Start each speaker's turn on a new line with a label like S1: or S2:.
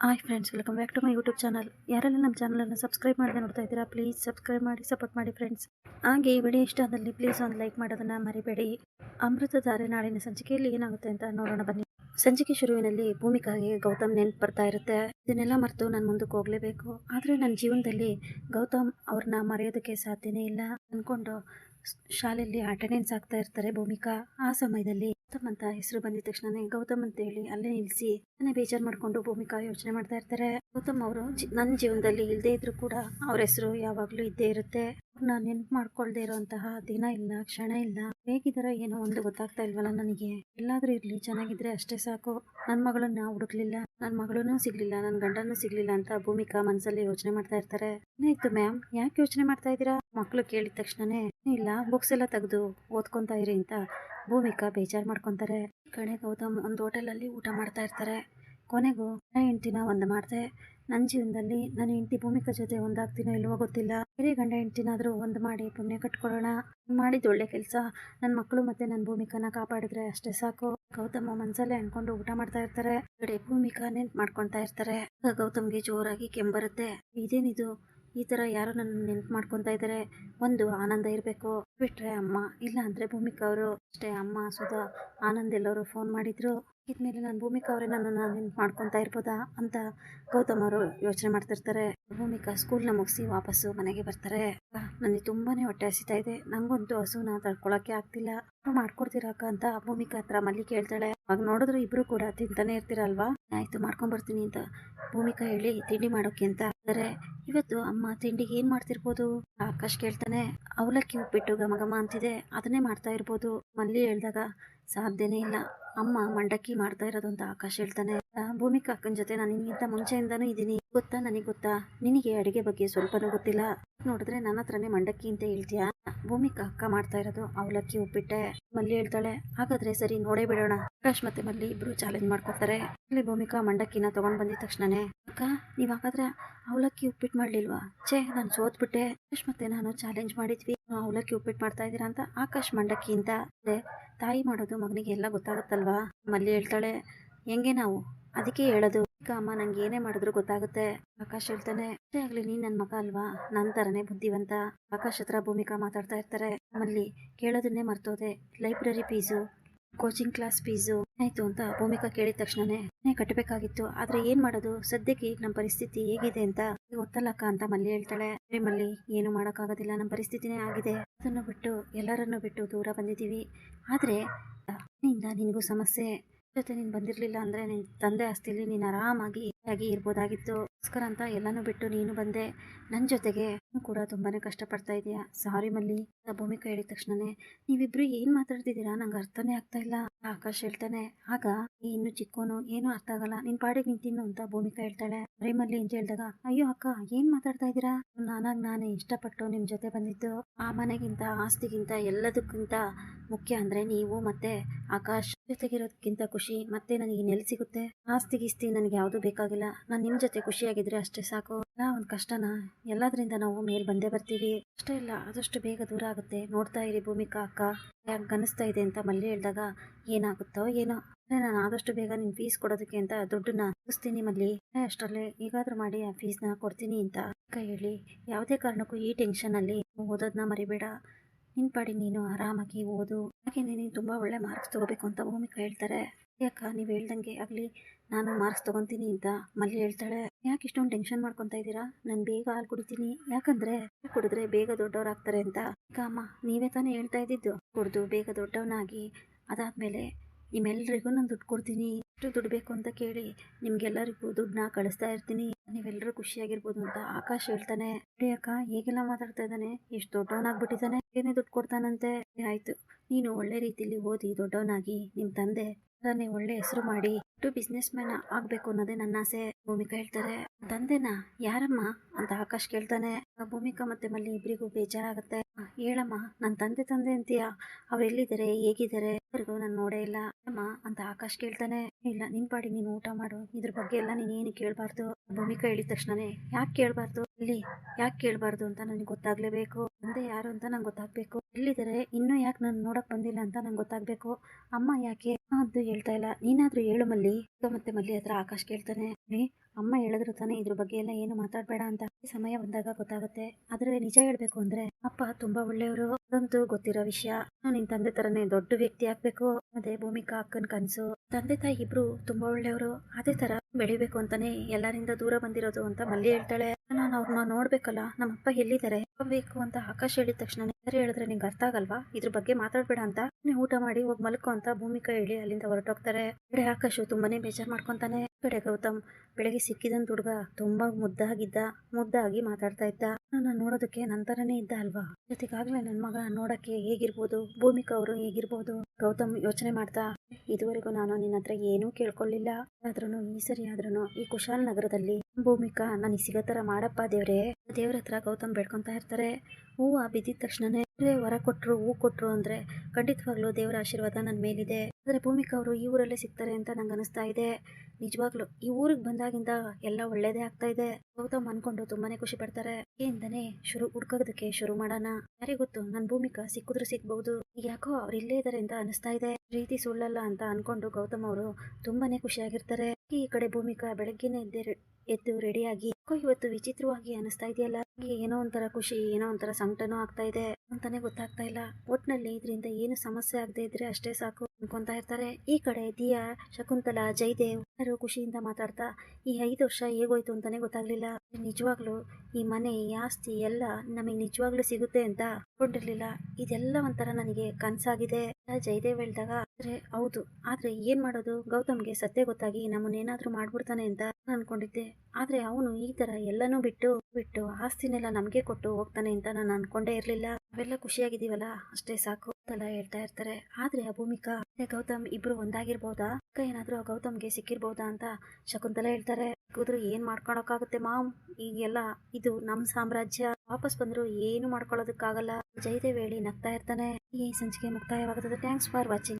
S1: Hi friends welcome back to my YouTube channel ಯಾರೆಲ್ಲ ನಮ್ಮ ಚಾನಲನ್ನು ಸಬ್ಸ್ಕ್ರೈಬ್ ಮಾಡದೆ ನೋಡ್ತಾ ಇದ್ದೀರಾ ಪ್ಲೀಸ್ ಸಬ್ಸ್ಕ್ರೈಬ್ ಮಾಡಿ ಸಪೋರ್ಟ್ ಮಾಡಿ ಫ್ರೆಂಡ್ಸ್ ಹಾಗೆ ಈ ವಿಡಿಯೋ ಇಷ್ಟ ಆದಲ್ಲಿ ಪ್ಲೀಸ್ ಒಂದು ಲೈಕ್ ಮಾಡೋದನ್ನು ಮರಿಬೇಡಿ. ಅಮೃತಧಾರೆ ನಾಳಿನ ಸಂಚಿಕೆಯಲ್ಲಿ ಏನಾಗುತ್ತೆ ಅಂತ ನೋಡೋಣ ಬನ್ನಿ. ಸಂಚಿಕೆ ಶುರುವಿನಲ್ಲಿ ಭೂಮಿಕಾಗೆ ಗೌತಮ್ ನೆನಪು ಬರ್ತಾ ಇರುತ್ತೆ. ಇದನ್ನೆಲ್ಲ ಮರೆತು ನಾನು ಮುಂದಕ್ಕೆ ಹೋಗಲೇಬೇಕು. ಆದರೆ ನನ್ನ ಜೀವನದಲ್ಲಿ ಗೌತಮ್ ಅವ್ರನ್ನ ಮರೆಯೋದಕ್ಕೆ ಸಾಧ್ಯನೇ ಇಲ್ಲ ಅಂದ್ಕೊಂಡು ಶಾಲೆಯಲ್ಲಿ ಅಟೆಂಡೆನ್ಸ್ ಆಗ್ತಾ ಇರ್ತಾರೆ ಭೂಮಿಕಾ. ಆ ಸಮಯದಲ್ಲಿ ಗೌತಮ್ ಅಂತ ಹೆಸರು ಬಂದಿದ ತಕ್ಷಣನೇ ಗೌತಮ್ ಅಂತ ಹೇಳಿ ಅಲ್ಲೇ ನಿಲ್ಲಿಸಿ ನಾನೇ ಬೇಜಾರು ಮಾಡಿಕೊಂಡು ಭೂಮಿಕಾ ಯೋಚನೆ ಮಾಡ್ತಾ ಇರ್ತಾರೆ. ಗೌತಮ್ ಅವರು ನನ್ನ ಜೀವನದಲ್ಲಿ ಇಲ್ಲದೇ ಇದ್ರು ಕೂಡ ಅವ್ರ ಹೆಸರು ಯಾವಾಗಲೂ ಇದ್ದೇ ಇರುತ್ತೆ. ಅವ್ರನ್ನ ನೆನ್ಪು ಮಾಡ್ಕೊಳ್ದೇ ಇರುವಂತಹ ದಿನ ಇಲ್ಲ, ಕ್ಷಣ ಇಲ್ಲ. ಹೇಗಿದಾರೋ ಏನೋ ಒಂದು ಗೊತ್ತಾಗ್ತಾ ಇಲ್ವಲ್ಲ ನನಗೆ. ಎಲ್ಲಾದ್ರೂ ಇರ್ಲಿ, ಚೆನ್ನಾಗಿದ್ರೆ ಅಷ್ಟೇ ಸಾಕು. ನನ್ನ ಮಗಳನ್ನ ಹುಡುಕ್ಲಿಲ್ಲ ನನ್ನ ಮಗಳೂ ಸಿಗ್ಲಿಲ್ಲ ನನ್ನ ಗಂಡನೂ ಸಿಗ್ಲಿಲ್ಲ ಅಂತ ಭೂಮಿಕಾ ಮನಸ್ಸಲ್ಲಿ ಯೋಚನೆ ಮಾಡ್ತಾ ಇರ್ತಾರೆ. ಏನಾಯ್ತು ಮ್ಯಾಮ್? ಯಾಕೆ ಯೋಚನೆ ಮಾಡ್ತಾ ಇದ್ದೀರಾ? ಮಕ್ಕಳು ಕೇಳಿದ ತಕ್ಷಣನೇ ಇಲ್ಲ ಬುಕ್ಸ್ ಎಲ್ಲ ತೆಗೆದು ಓದ್ಕೊಂತಾ ಇರಿ ಅಂತ ಭೂಮಿಕಾ ಬೇಜಾರು ಮಾಡ್ಕೊಂತಾರೆ. ಕಣೆ ಗೌತಮ್ ಒಂದು ಹೋಟೆಲಲ್ಲಿ ಊಟ ಮಾಡ್ತಾ ಇರ್ತಾರೆ. ಕೊನೆಗೂ ನನ್ನ ಹೆಂಡ್ತಿನ ಒಂದು ಮಾಡಿದೆ. ನನ್ನ ಜೀವನದಲ್ಲಿ ನನ್ನ ಹೆಂಡತಿ ಭೂಮಿಕಾ ಜೊತೆ ಒಂದಾಗ್ತೀನೋ ಇಲ್ವೋ ಗೊತ್ತಿಲ್ಲ. ಬೇರೆ ಗಂಡ ಹೆಂಡ್ತಿನಾದರೂ ಒಂದು ಮಾಡಿ ಪುಣ್ಯ ಕಟ್ಕೊಳ್ಳೋಣ ಮಾಡಿದ ಒಳ್ಳೆ ಕೆಲಸ. ನನ್ನ ಮಕ್ಕಳು ಮತ್ತೆ ನನ್ನ ಭೂಮಿಕಾನ ಕಾಪಾಡಿದ್ರೆ ಅಷ್ಟೇ ಸಾಕು. ಗೌತಮ ಮನಸಲ್ಲೇ ಅನ್ಕೊಂಡು ಊಟ ಮಾಡ್ತಾ ಇರ್ತಾರೆ. ಕಡೆ ಭೂಮಿಕಾ ನೆನ್ಪು ಮಾಡ್ಕೊತಾ ಇರ್ತಾರೆ. ಗೌತಮ್ಗೆ ಜೋರಾಗಿ ಕೆಂಬರುತ್ತೆ ಇದೇನಿದು? ಈ ಥರ ಯಾರೋ ನನ್ನ ನೆನ್ಪು ಮಾಡ್ಕೊತಾ ಇದ್ದಾರೆ ಒಂದು ಆನಂದ ಇರಬೇಕು. ಬಿಟ್ರೆ ಅಮ್ಮ. ಇಲ್ಲ ಅಂದರೆ ಭೂಮಿಕಾ ಅವರು. ಅಷ್ಟೇ ಅಮ್ಮ, ಸುಧಾ, ಆನಂದ್ ಎಲ್ಲರೂ ಫೋನ್ ಮಾಡಿದ್ರು. ಇದ್ಮೇಲೆ ನಾನು ಭೂಮಿಕಾ ಅವರೇ ನನ್ನನ್ನು ನೆನ್ಪು ಮಾಡ್ಕೊತಾ ಇರ್ಬೋದಾ ಅಂತ ಗೌತಮ್ ಅವರು ಯೋಚನೆ ಮಾಡ್ತಿರ್ತಾರೆ. ಭೂಮಿಕಾ ಸ್ಕೂಲ್ನ ಮುಗಿಸಿ ವಾಪಸ್ಸು ಮನೆಗೆ ಬರ್ತಾರೆ. ನನಗೆ ತುಂಬಾನೇ ಹೊಟ್ಟೆ ಹಸಿತಾ ಇದೆ. ನಂಗೊಂದು ಹಸುನ ತಡ್ಕೊಳಕ್ಕೆ ಆಗ್ತಿಲ್ಲ. ಮಾಡ್ಕೊಡ್ತಿರಕ್ಕ ಅಂತ ಭೂಮಿಕಾ ಹತ್ರ ಮಲ್ಲಿ ಕೇಳ್ತಾಳೆ. ಅವಾಗ ನೋಡಿದ್ರೆ ಇಬ್ರು ಕೂಡ ತಿಂತಾನೆ ಇರ್ತೀರಲ್ವಾ? ಆಯ್ತು, ಮಾಡ್ಕೊಂಡ್ ಬರ್ತೀನಿ ಅಂತ ಭೂಮಿಕಾ ಹೇಳಿ ತಿಂಡಿ ಮಾಡೋಕೆ ಅಂತ ಅಂದರೆ ಇವತ್ತು ಅಮ್ಮ ತಿಂಡಿಗೆ ಏನ್ ಮಾಡ್ತಿರ್ಬೋದು? ಆಕಾಶ್ ಕೇಳ್ತಾನೆ. ಅವಲಕ್ಕಿ ಉಪ್ಪಿಟ್ಟು ಘಮ ಘಮ ಅಂತಿದೆ. ಅದನ್ನೇ ಮಾಡ್ತಾ ಇರ್ಬೋದು. ಮಲ್ಲಿ ಹೇಳ್ದಾಗ ಸಾಧ್ಯನೇ ಇಲ್ಲ. ಅಮ್ಮ ಮಂಡಕ್ಕಿ ಮಾಡ್ತಾ ಇರೋದು ಅಂತ ಆಕಾಶ್ ಹೇಳ್ತಾನೆ. ಭೂಮಿಕಾ ಅಕ್ಕನ ಜೊತೆ ನಾನು ನಿನಗಿಂತ ಮುಂಚೆಯಿಂದನೂ ಇದ್ದೀನಿ. ಗೊತ್ತಾ ನನಗೆ ಗೊತ್ತಾ? ನಿನಗೆ ಅಡುಗೆ ಬಗ್ಗೆ ಸ್ವಲ್ಪನೂ ಗೊತ್ತಿಲ್ಲ. ನೋಡಿದ್ರೆ ನನ್ನ ಹತ್ರನೇ ಮಂಡಕ್ಕಿ ಅಂತ ಹೇಳ್ತೀಯಾ? ಭೂಮಿಕಾ ಅಕ್ಕ ಮಾಡ್ತಾ ಇರೋದು ಅವಲಕ್ಕಿ, ಉಪ್ಪಿಟ್ಟೆ, ಮಲ್ಲಿ ಹೇಳ್ತಾಳೆ. ಹಾಗಾದ್ರೆ ಸರಿ, ನೋಡೇ ಬಿಡೋಣ. ಆಕಾಶ್ ಮತ್ತೆ ಮಲ್ಲಿ ಇಬ್ರು ಚಾಲೆಂಜ್ ಮಾಡ್ಕೊತಾರೆ ಅಲ್ಲಿ ಭೂಮಿಕಾ ಮಂಡಕ್ಕಿನ ತಗೊಂಡ್ ಬಂದಿದ ತಕ್ಷಣನೇ, ಅಕ್ಕ, ನೀವ್ ಹಾಗಾದ್ರೆ ಅವಲಕ್ಕಿ ಉಪ್ಪಿಟ್ಟು ಮಾಡ್ಲಿಲ್ವಾ? ಛೇ, ನಾನು ಸೋತ್ಬಿಟ್ಟೆ. ಆಕಾಶ್ ಮತ್ತೆ ನಾನು ಚಾಲೆಂಜ್ ಮಾಡಿದ್ವಿ. ಅವಲಕ್ಕಿ ಉಪ್ಪಿಟ್ಟು ಮಾಡ್ತಾ ಇದೀರಾ ಅಂತ ಆಕಾಶ್ ಮಂಡಕ್ಕಿ ಅಂತ. ತಾಯಿ ಮಾಡೋದು ಮಗನಿಗೆ ಎಲ್ಲ ಗೊತ್ತಾಗುತ್ತಲ್ವಾ? ಮಲ್ಲಿ ಹೇಳ್ತಾಳೆ, ಹೆಂಗೆ ನಾವು? ಅದಕ್ಕೆ ಹೇಳೋದು ಅಮ್ಮ ನಂಗೆ ಏನೇ ಮಾಡಿದ್ರು ಗೊತ್ತಾಗುತ್ತೆ. ಆಕಾಶ್ ಹೇಳ್ತಾನೆ ಆಗ್ಲಿ, ನೀನ್ ನನ್ನ ಮಗ ಅಲ್ವಾ? ನನ್ನ ತರನೇ ಬುದ್ಧಿವಂತ. ಆಕಾಶ್ ಹತ್ರ ಭೂಮಿಕಾ ಮಾತಾಡ್ತಾ ಇರ್ತಾರೆ. ಮಲ್ಲಿ ಕೇಳೋದನ್ನೇ ಮರ್ತೋದೆ. Library fees, coaching class fees ಆಯ್ತು ಅಂತ ಭೂಮಿಕಾ ಕೇಳಿದ ತಕ್ಷಣನೇ ನಾನೇ ಕಟ್ಟಬೇಕಾಗಿತ್ತು. ಆದ್ರೆ ಏನ್ ಮಾಡೋದು? ಸದ್ಯಕ್ಕೆ ಈಗ ನಮ್ಮ ಪರಿಸ್ಥಿತಿ ಹೇಗಿದೆ ಅಂತ ಗೊತ್ತಲ್ಲಕ್ಕ ಅಂತ ಮಲ್ಲಿ ಹೇಳ್ತಾಳೆ. ನಿಮ್ಮಲ್ಲಿ ಮಲ್ಲಿ, ಏನು ಮಾಡೋಕ್ಕಾಗೋದಿಲ್ಲ. ನಮ್ಮ ಪರಿಸ್ಥಿತಿನೇ ಆಗಿದೆ. ಅದನ್ನು ಬಿಟ್ಟು ಎಲ್ಲರನ್ನು ಬಿಟ್ಟು ದೂರ ಬಂದಿದ್ದೀವಿ. ಆದ್ರೆ ನಿನಗೂ ಸಮಸ್ಯೆ. ಜೊತೆ ನೀನು ಬಂದಿರಲಿಲ್ಲ ಅಂದರೆ ನಿನ್ನ ತಂದೆ ಆಸ್ತಿಲಿ ನೀನು ಆರಾಮಾಗಿ ಆಗಿ ಇರ್ಬೋದಾಗಿತ್ತು. ಅದಕ್ಕೋಸ್ಕರ ಅಂತ ಎಲ್ಲನೂ ಬಿಟ್ಟು ನೀನು ಬಂದೆ. ನನ್ನ ಜೊತೆಗೆ ಕೂಡ ತುಂಬಾನೇ ಕಷ್ಟಪಡ್ತಾ ಇದೀಯಾ. ಸಾರಿ ಮಲ್ಲಿ. ಭೂಮಿಕಾ ಹೇಳಿದ ತಕ್ಷಣನೇ ನೀವಿಬ್ರು ಏನು ಮಾತಾಡ್ತಿದ್ದೀರಾ? ನಂಗೆ ಅರ್ಥನೇ ಆಗ್ತಾ ಇಲ್ಲ. ಆಕಾಶ್ ಹೇಳ್ತಾನೆ, ಆಗ ಇನ್ನು ಚಿಕ್ಕೋನು, ಏನೂ ಅರ್ಥ ಆಗಲ್ಲ. ನಿನ್ ಪಾಡಿಗೆ ನಿಂತಿನ್ನು ಅಂತ ಭೂಮಿಕಾ ಹೇಳ್ತಾಳೆ. ಸಾರಿ ಮಲ್ಲಿ ಅಂತ ಹೇಳಿದಾಗ, ಅಯ್ಯೋ ಅಕ್ಕ, ಏನ್ ಮಾತಾಡ್ತಾ ಇದ್ದೀರಾ? ನಾನಾಗ್ ನಾನೇ ಇಷ್ಟಪಟ್ಟು ನಿಮ್ ಜೊತೆ ಬಂದಿದ್ದು. ಆ ಮನೆಗಿಂತ, ಆಸ್ತಿಗಿಂತ, ಎಲ್ಲದಕ್ಕಿಂತ ಮುಖ್ಯ ಅಂದ್ರೆ ನೀವು ಮತ್ತೆ ಆಕಾಶ್ ಜೊತೆಗಿರೋದಕ್ಕಿಂತ ಖುಷಿ ಮತ್ತೆ ನನಗೆ ನೆಲೆ ಸಿಗುತ್ತೆ. ಆಸ್ತಿ ಗೀಸ್ತಿ ನನಗೆ ಯಾವುದು ಬೇಕಾಗಿಲ್ಲ. ನಾನು ನಿಮ್ ಜೊತೆ ಖುಷಿಯಾಗಿದ್ರೆ ಅಷ್ಟೇ ಸಾಕು. ನಾ ಒಂದು ಕಷ್ಟನ? ಎಲ್ಲದರಿಂದ ನಾವು ಮೇಲ್ ಬಂದೇ ಬರ್ತೀವಿ. ಅಷ್ಟೇ ಇಲ್ಲ, ಆದಷ್ಟು ಬೇಗ ದೂರ ಆಗುತ್ತೆ. ನೋಡ್ತಾ ಇರಿ ಭೂಮಿಕಾ ಅಕ್ಕ. ಯಾಕೆ ಅನಿಸ್ತಾ ಇದೆ ಅಂತ ಮಲ್ಲಿ ಹೇಳಿದಾಗ, ಏನಾಗುತ್ತೋ ಏನೋ. ಅಂದ್ರೆ ನಾನು ಆದಷ್ಟು ಬೇಗ ನಿನ್ ಫೀಸ್ ಕೊಡೋದಕ್ಕೆ ಅಂತ ದುಡ್ಡನ್ನ ಮುಗಿಸ್ತೀನಿ ಮಲ್ಲಿ. ಅಷ್ಟರಲ್ಲೇ ಈಗಾದ್ರೂ ಮಾಡಿ ಆ ಫೀಸ್ನ ಕೊಡ್ತೀನಿ ಅಂತ ಅಕ್ಕ ಹೇಳಿ. ಯಾವುದೇ ಕಾರಣಕ್ಕೂ ಈ ಟೆನ್ಷನ್ ಅಲ್ಲಿ ಓದೋದನ್ನ ಮರಿಬೇಡ. ನಿನ್ ಪಾಡಿ ನೀನು ಆರಾಮಾಗಿ ಓದು. ಹಾಗೆ ನೀನು ತುಂಬಾ ಒಳ್ಳೆ ಮಾರ್ಕ್ಸ್ ತಗೋಬೇಕು ಅಂತ ಭೂಮಿಕಾ ಹೇಳ್ತಾರೆ. ಯಾಕ ನೀವು ಹೇಳ್ದಂಗೆ ಆಗ್ಲಿ. ನಾನು ಮಾರ್ಕ್ಸ್ ತಗೊಂತೀನಿ ಅಂತ ಮಲ್ಲಿ ಹೇಳ್ತಾಳೆ. ಯಾಕೆ ಇಷ್ಟೊಂದು ಟೆನ್ಷನ್ ಮಾಡ್ಕೊತಾ ಇದ್ದೀರಾ? ನಾನು ಬೇಗ ಹಾಲು ಕುಡಿತೀನಿ. ಯಾಕಂದ್ರೆ ಕುಡಿದ್ರೆ ಬೇಗ ದೊಡ್ಡವರಾಗ್ತಾರೆ ಅಂತ. ಅಮ್ಮ, ನೀವೇ ತಾನೇ ಹೇಳ್ತಾ ಇದ್ದಿದ್ದು. ಕುಡಿದು ಬೇಗ ದೊಡ್ಡವನಾಗಿ ಅದಾದ್ಮೇಲೆ ನಿಮ್ಮೆಲ್ಲರಿಗೂ ನಾನು ದುಡ್ಡು ಕೊಡ್ತೀನಿ. ಎಷ್ಟು ದುಡ್ಡು ಬೇಕು ಅಂತ ಕೇಳಿ ನಿಮ್ಗೆಲ್ಲರಿಗೂ ದುಡ್ಡನ್ನ ಕಳಿಸ್ತಾ ಇರ್ತೀನಿ. ನೀವೆಲ್ಲರೂ ಖುಷಿಯಾಗಿರ್ಬೋದು ಅಂತ ಆಕಾಶ್ ಹೇಳ್ತಾನೆ. ನೋಡಿ ಅಕ್ಕ, ಹೇಗೆಲ್ಲ ಮಾತಾಡ್ತಾ ಇದ್ದಾನೆ? ಎಷ್ಟು ದೊಡ್ಡವನಾಗ್ಬಿಟ್ಟಿದ್ದಾನೆ. ಏನೇ ದುಡ್ಡು ಕೊಡ್ತಾನಂತೆ. ಆಯ್ತು. ನೀನು ಒಳ್ಳೆ ರೀತಿಯಲ್ಲಿ ಓದಿ ದೊಡ್ಡವನಾಗಿ ನಿಮ್ಮ ತಂದೆ. ತಾನೇ ಒಳ್ಳೆ ಹೆಸರು ಮಾಡಿ. ಟು ಬಿಸ್ನೆಸ್ ಮ್ಯಾನ್ ಆಗ್ಬೇಕು ಅನ್ನೋದೇ ನನ್ನ ಆಸೆ. ಭೂಮಿಕಾ ಹೇಳ್ತಾರೆ, ತಂದೆನ? ಯಾರಮ್ಮ? ಅಂತ ಆಕಾಶ್ ಕೇಳ್ತಾನೆ. ಭೂಮಿಕಾ ಮತ್ತೆ ಮಲ್ಲಿ ಇಬ್ರಿಗೂ ಬೇಜಾರಾಗುತ್ತೆ. ಹೇಳಮ್ಮ ನನ್ನ ತಂದೆ ತಂದೆ ಅಂತೀಯ? ಅವ್ರು ಎಲ್ಲಿದ್ದಾರೆ? ಹೇಗಿದ್ದಾರೆ? ನಾನು ನೋಡೇ ಇಲ್ಲ. ಅಮ್ಮ ಅಂತ ಆಕಾಶ್ ಕೇಳ್ತಾನೆ. ಇಲ್ಲ, ನಿನ್ ಪಾಡಿ ನೀನು ಊಟ ಮಾಡು. ಇದ್ರ ಬಗ್ಗೆ ಎಲ್ಲ ನೀನು ಏನು ಕೇಳಬಾರ್ದು? ಭೂಮಿಕಾ ಹೇಳಿದ ತಕ್ಷಣನೇ, ಯಾಕೆ ಕೇಳಬಾರ್ದು? ಇಲ್ಲಿ ಯಾಕೆ ಕೇಳಬಾರ್ದು ಅಂತ ನನಗೆ ಗೊತ್ತಾಗ್ಲೇಬೇಕು? ತಂದೆ ಯಾರು ಅಂತ ನಂಗೆ ಗೊತ್ತಾಗ್ಬೇಕು. ಎಲ್ಲಿದ್ದಾರೆ ಇನ್ನೂ ಯಾಕೆ ನಾನು ನೋಡಕ್ ಬಂದಿಲ್ಲ ಅಂತ ನಂಗೆ ಗೊತ್ತಾಗ್ಬೇಕು. ಅಮ್ಮ ಯಾಕೆ? ಅದು ಹೇಳ್ತಾ ಇಲ್ಲ. ನೀನಾದ್ರೂ ಹೇಳು ಮಲ್ಲಿ. ಮತ್ತೆ ಮಲ್ಲಿ ಹತ್ರ ಆಕಾಶ್ ಕೇಳ್ತಾನೆ. ಅಮ್ಮ ಹೇಳಿದ್ರು ತಾನೆ ಇದ್ರ ಬಗ್ಗೆ ಎಲ್ಲ ಏನು ಮಾತಾಡ್ಬೇಡ ಅಂತ. ಸಮಯ ಬಂದಾಗ ಗೊತ್ತಾಗುತ್ತೆ. ಆದ್ರೆ ನಿಜ ಹೇಳ್ಬೇಕು ಅಂದ್ರೆ ಅಪ್ಪ ತುಂಬಾ ಒಳ್ಳೆಯವರು. ಅದಂತೂ ಗೊತ್ತಿರೋ ವಿಷಯ. ನಾನು ನಿನ್ ತಂದೆ ತರನೇ ದೊಡ್ಡ ವ್ಯಕ್ತಿ ಆಗ್ಬೇಕು. ಅದೇ ಭೂಮಿಕಾ ಅಕ್ಕನ್ ಕನಸು. ತಂದೆ ತಾಯಿ ಇಬ್ರು ತುಂಬಾ ಒಳ್ಳೆಯವರು. ಅದೇ ತರ ಬೆಳಿಬೇಕು ಅಂತಾನೆ ಎಲ್ಲರಿಂದ ದೂರ ಬಂದಿರೋದು ಅಂತ ಮಲ್ಲಿ ಹೇಳ್ತಾಳೆ. ನಾನು ಅವ್ರನ್ನ ನೋಡ್ಬೇಕಲ್ಲ, ನಮ್ಮಪ್ಪ ಎಲ್ಲಿದ್ದಾರೆ? ಬೇಕು ಅಂತ ಆಕಾಶ್ ಹೇಳಿದ ತಕ್ಷಣ ಯಾರು ಹೇಳಿದ್ರೆ ನಿಂಗೆ ಅರ್ಥ ಆಗಲ್ವಾ? ಇದ್ರ ಬಗ್ಗೆ ಮಾತಾಡ್ಬೇಡ ಅಂತ. ನೀವು ಊಟ ಮಾಡಿ ಹೋಗಿ ಮಲ್ಕೋ ಅಂತ ಭೂಮಿಕಾ ಹೇಳಿ ಅಲ್ಲಿಂದ ಹೊರಟೋಗ್ತಾರೆ. ಆಕಾಶ ತುಂಬಾನೇ ಬೇಜಾರ್ ಮಾಡ್ಕೊಂತಾನೆ. ಕಡೆ ಗೌತಮ್, ಬೆಳಗ್ಗೆ ಸಿಕ್ಕಿದಂತ ಹುಡುಗ ತುಂಬಾ ಮುದ್ದಾಗಿದ್ದ, ಮುದ್ದಾಗಿ ಮಾತಾಡ್ತಾ ಇದ್ದ. ನನ್ನ ನೋಡೋದಕ್ಕೆ ನಂತರನೇ ತರನೇ ಇದ್ದ ಅಲ್ವಾ? ಜೊತೆಗಾಗ್ಲೇ ನನ್ ಮಗ ನೋಡಕ್ಕೆ ಹೇಗಿರ್ಬೋದು? ಭೂಮಿಕಾ ಅವರು ಹೇಗಿರ್ಬೋದು? ಗೌತಮ್ ಯೋಚನೆ ಮಾಡ್ತಾ, ಇದುವರೆಗೂ ನಾನು ನಿನ್ನ ಹತ್ರ ಏನೂ ಕೇಳ್ಕೊಳ್ಳಿಲ್ಲ ಆದ್ರೂ ಈ ಸರಿ ಆದ್ರೂ ಈ ಕುಶಾಲ್ ನಗರದಲ್ಲಿ ಭೂಮಿಕಾ ನನಗೆ ಸಿಗೋ ತರ ಮಾಡಪ್ಪ ದೇವ್ರೆ. ದೇವ್ರ ಹತ್ರ ಗೌತಮ್ ಬೇಡ್ಕೊಂತ ಇರ್ತಾರೆ. ಹೂವು ಬಿದ್ದಿದ ತಕ್ಷಣನೇ ದೇವ್ರೇ ವರ ಕೊಟ್ಟರು ಹೂ ಕೊಟ್ಟರು ಅಂದ್ರೆ ಖಂಡಿತವಾಗ್ಲೂ ದೇವರ ಆಶೀರ್ವಾದ ನನ್ನ ಮೇಲಿದೆ. ಆದರೆ ಭೂಮಿಕಾ ಅವರು ಈ ಊರಲ್ಲೇ ಸಿಗ್ತಾರೆ ಅಂತ ನಂಗೆ ಅನಿಸ್ತಾ ಇದೆ. ನಿಜವಾಗ್ಲು ಈ ಊರಿಗೆ ಬಂದಾಗಿಂದ ಎಲ್ಲ ಒಳ್ಳೇದೇ ಆಗ್ತಾ ಇದೆ. ಗೌತಮ್ ಅನ್ಕೊಂಡು ತುಂಬಾನೇ ಖುಷಿ ಪಡ್ತಾರೆ. ಇಂದನೇ ಶುರು ಹುಡ್ಕೋದಕ್ಕೆ ಶುರು ಮಾಡೋಣ. ಯಾರಿಗೊತ್ತು ನನ್ನ ಭೂಮಿಕಾ ಸಿಕ್ಕಿದ್ರು ಸಿಗ್ಬಹುದು. ಯಾಕೋ ಅವ್ರು ಇಲ್ಲೇ ಇದಾರೆ ಅಂತ ಅನಿಸ್ತಾ ಇದೆ. ರೀತಿ ಸುಳ್ಳಲ್ಲ ಅಂತ ಅನ್ಕೊಂಡು ಗೌತಮ್ ಅವರು ತುಂಬಾನೇ ಖುಷಿಯಾಗಿರ್ತಾರೆ. ಈ ಕಡೆ ಭೂಮಿಕಾ ಬೆಳಗ್ಗೆನೆ ಎದ್ದೆ ಎದ್ದು ರೆಡಿಯಾಗಿ ಇವತ್ತು ವಿಚಿತ್ರವಾಗಿ ಅನಿಸ್ತಾ ಇದೆಯಲ್ಲ? ಏನೋ ಒಂಥರ ಖುಷಿ, ಏನೋ ಒಂಥರ ಸಂಕಟನೂ ಆಗ್ತಾ ಇದೆ ಅಂತಾನೆ ಗೊತ್ತಾಗ್ತಾ ಇಲ್ಲ. ಒಟ್ನಲ್ಲಿ ಇದರಿಂದ ಏನು ಸಮಸ್ಯೆ ಆಗದೆ ಇದ್ರೆ ಅಷ್ಟೇ ಸಾಕು ಅನ್ಕೊಂತಾ ಇರ್ತಾರೆ. ಈ ಕಡೆ ದಿಯಾ, ಶಕುಂತಲಾ, ಜಯದೇವ್ ಯಾರು ಖುಷಿಯಿಂದ ಮಾತಾಡ್ತಾ, ಈ ಐದು ವರ್ಷ ಹೇಗೋಯ್ತು ಅಂತಾನೆ ಗೊತ್ತಾಗ್ಲಿಲ್ಲ. ನಿಜವಾಗ್ಲೂ ಈ ಮನೆ, ಈ ಆಸ್ತಿ ಎಲ್ಲ ನಮಗೆ ನಿಜವಾಗ್ಲೂ ಸಿಗುತ್ತೆ ಅಂತ ಅನ್ಕೊಂಡಿರ್ಲಿಲ್ಲ. ಇದೆಲ್ಲ ಒಂಥರ ನನಗೆ ಕನ್ಸಾಗಿದೆ. ಜಯದೇವ್ ಹೇಳ್ದಾಗ, ಆದ್ರೆ ಹೌದು, ಆದ್ರೆ ಏನ್ ಮಾಡೋದು? ಗೌತಮ್ಗೆ ಸತ್ಯ ಗೊತ್ತಾಗಿ ನಮ್ಮನ್ನೇನಾದ್ರೂ ಮಾಡ್ಬಿಡ್ತಾನೆ ಅಂತ ಅನ್ಕೊಂಡಿದ್ದೆ. ಆದ್ರೆ ಅವನು ಈ ತರ ಎಲ್ಲಾನು ಬಿಟ್ಟು ಬಿಟ್ಟು ಆಸ್ತಿನೆಲ್ಲ ನಮ್ಗೆ ಕೊಟ್ಟು ಹೋಗ್ತಾನೆ ಅಂತ ನಾನು ಅನ್ಕೊಂಡೇ ಇರ್ಲಿಲ್ಲ. ಅವೆಲ್ಲ ಖುಷಿಯಾಗಿದೀವಲ್ಲ ಅಷ್ಟೇ ಸಾಕು ಅಂತೆಲ್ಲ ಹೇಳ್ತಾ ಇರ್ತಾರೆ. ಆದ್ರೆ ಆ ಭೂಮಿಕಾ, ಗೌತಮ್ ಇಬ್ರು ಒಂದಾಗಿರ್ಬೋದಾ? ಏನಾದ್ರೂ ಗೌತಮ್ಗೆ ಸಿಕ್ಕಿರ್ಬೋದಾ ಅಂತ ಶಕುಂತಲ ಹೇಳ್ತಾರೆ. ಕೂದ್ರು ಏನ್ ಮಾಡ್ಕೊಳಕ್ಕಾಗುತ್ತೆ ಮಾಮ್ ಈಗೆಲ್ಲ ಇದು ನಮ್ ಸಾಮ್ರಾಜ್ಯ. ವಾಪಸ್ ಬಂದ್ರು ಏನು ಮಾಡ್ಕೊಳ್ಳೋದಕ್ಕಾಗಲ್ಲ. ಜೈದೇವ್ ಹೇಳಿ ನಗ್ತಾ ಇರ್ತಾನೆ. ಈ ಸಂಚಿಕೆ ಮುಕ್ತಾಯವಾಗುತ್ತದೆ. Thanks for watching